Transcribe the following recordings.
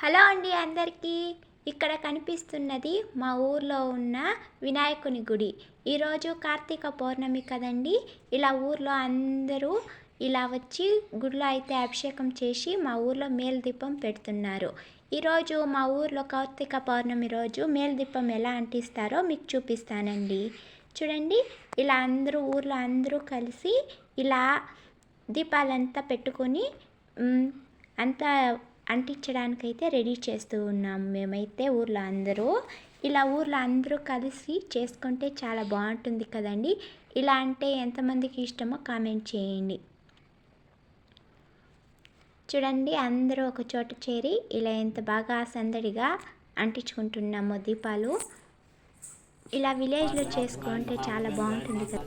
Hello అండి అందరికీ. ఇక్కడ కనిపిస్తున్నది మా ఊర్లో ఉన్న వినాయకుని గుడి. ఈరోజు కార్తీక పౌర్ణమి కదండి. ఇలా ఊర్లో అందరూ ఇలా వచ్చి గుడిలో అయితే అభిషేకం చేసి మా ఊర్లో మేల్దీపం పెడుతున్నారు. ఈరోజు మా ఊర్లో కార్తీక పౌర్ణమి రోజు మేల్దీపం ఎలా అంటిస్తారో మీకు చూపిస్తానండి. చూడండి ఇలా అందరూ ఊర్లో అందరూ కలిసి ఇలా దీపాలంతా పెట్టుకొని అంతా అంటించడానికైతే రెడీ చేస్తూ ఉన్నాం మేమైతే ఊర్లో అందరూ. ఇలా ఊర్లో అందరూ కలిసి చేసుకుంటే చాలా బాగుంటుంది కదండి. ఇలా అంటే ఎంతమందికి ఇష్టమో కామెంట్ చేయండి. చూడండి అందరూ ఒక చోట చేరి ఇలా ఎంత బాగా సందడిగా అంటించుకుంటున్నామో దీపాలు. ఇలా విలేజ్లో చేసుకుంటే చాలా బాగుంటుంది కదా.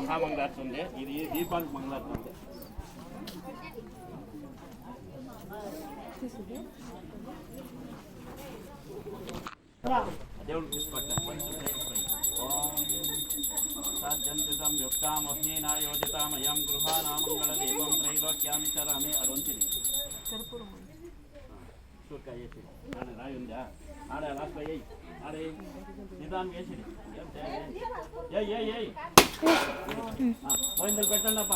మహామంగళార్తి ఉంది ఇది దీపానికి మంగళార్తి ఉంది దేవుడు దీపం త్రైలోక్యామి చరామి అదొంచిది చూడక వేసి ఆడ రాయి ఉందా? ఆడ లాస్ట్ అయ్యి ఆడ నిదానం వేసిది ఏయ్ ఏయ్ ఏయ్. పోయిందలు పెట్టండి అప్ప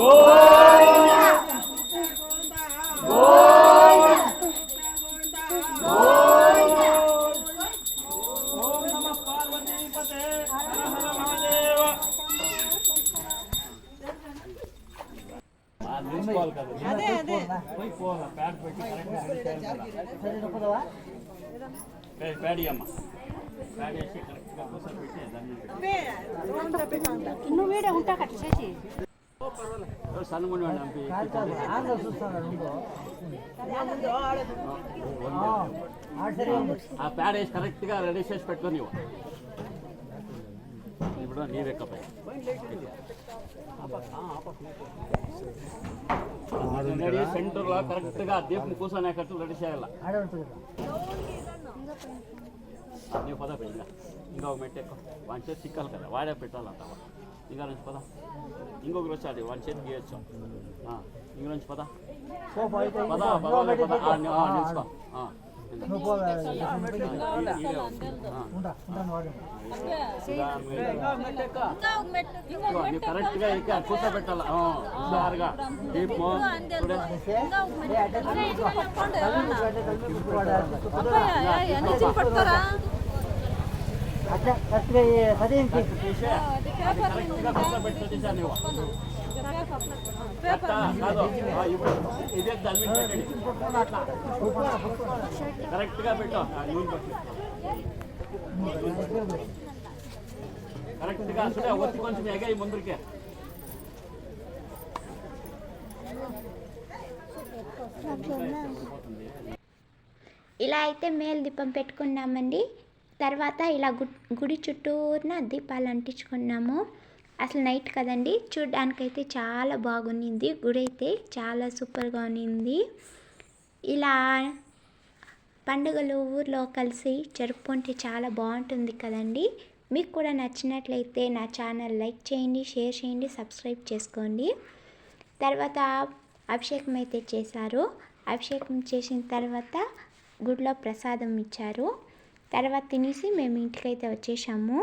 ఓం దాన్ని పెట్టి నువ్వు వీడే ఉంటా కట్ట చేసి పంపి ఆడ సరే ఉండు ఆ ప్యాడ్ వేసి కరెక్ట్గా రెడీ చేసి పెట్టుకొని ఇవ్వు. ఇప్పుడు నీరెక్కపై రెడీ సెంటర్లో కరెక్ట్గా దీపం కూర్చొనేటట్టు రెడీ చేయాలి నీవు పద ఇంకా ఇంకా ఒక మెట్టు ఎక్కువ వాని చేతి చిక్కాలి కదా వాడే పెట్టాలంట ఇంకా నుంచి పద ఇంకొకరు వచ్చాడు వాని చేతి గీయచ్చు ఇంక నుంచి పద పద పద పద నిల్చుకో ఆ, నువ్వు పో ఈ- ఈడే ఉంది. ఆ. ఉంటా ఉంటాను వాడు ఇలా మీరు- ఇదిగో, నీవు కరెక్ట్గా ఇక్కడ కూర్చోబెట్టాలి ఆ, హుషారుగా దీపము చూడే. అట్లా కరెక్ట్గా సదేంటి తీసే. అది కరెక్ట్గా కూర్చోబెట్టి తీసా నువ్వు కరెక్టా? కాదు. ఆ, ఇప్పుడు ఇదే దాని మీద పెట్టండి. కరెక్ట్గా పెట్టు కరెక్ట్గా చూడే ఒత్తి కొంచెం ఎగాయి ముందరికే ఇలా అయితే మేల్ దీపం పెట్టుకున్నామండి తర్వాత ఇలా గు- గుడి చుట్టూన దీపాలు అంటించుకున్నాము అసలు నైట్ కదండి. చూడ్డానికైతే చాలా బాగుంది గుడి అయితే చాలా సూపర్గా ఉన్నింది. ఇలా పండుగలు ఊర్లో కలిసి జరుపుకుంటే చాలా బాగుంటుంది కదండి. మీకు కూడా నచ్చినట్లయితే నా ఛానల్ లైక్ చేయండి షేర్ చేయండి సబ్స్క్రైబ్ చేసుకోండి. తర్వాత అభిషేకం అయితే చేశారు. అభిషేకం చేసిన తర్వాత గుడిలో ప్రసాదం ఇచ్చారు. తర్వాత తినేసి మేము ఇంటికైతే వచ్చేసాము.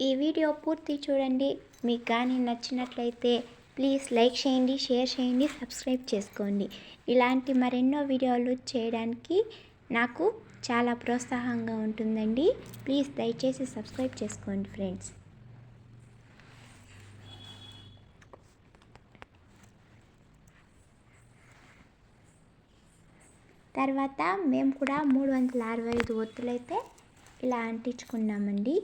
ఈ వీడియో పూర్తి చూడండి. మీకు కానీ నచ్చినట్లయితే ప్లీజ్ లైక్ చేయండి షేర్ చేయండి సబ్స్క్రైబ్ చేసుకోండి. ఇలాంటి మరెన్నో వీడియోలు చేయడానికి నాకు చాలా ప్రోత్సాహంగా ఉంటుందండి. ప్లీజ్ దయచేసి సబ్స్క్రైబ్ చేసుకోండి ఫ్రెండ్స్. తర్వాత మేము కూడా మూడు వందల అరవై ఐదు ఒత్తులైతే ఇలా అంటించుకున్నామండి.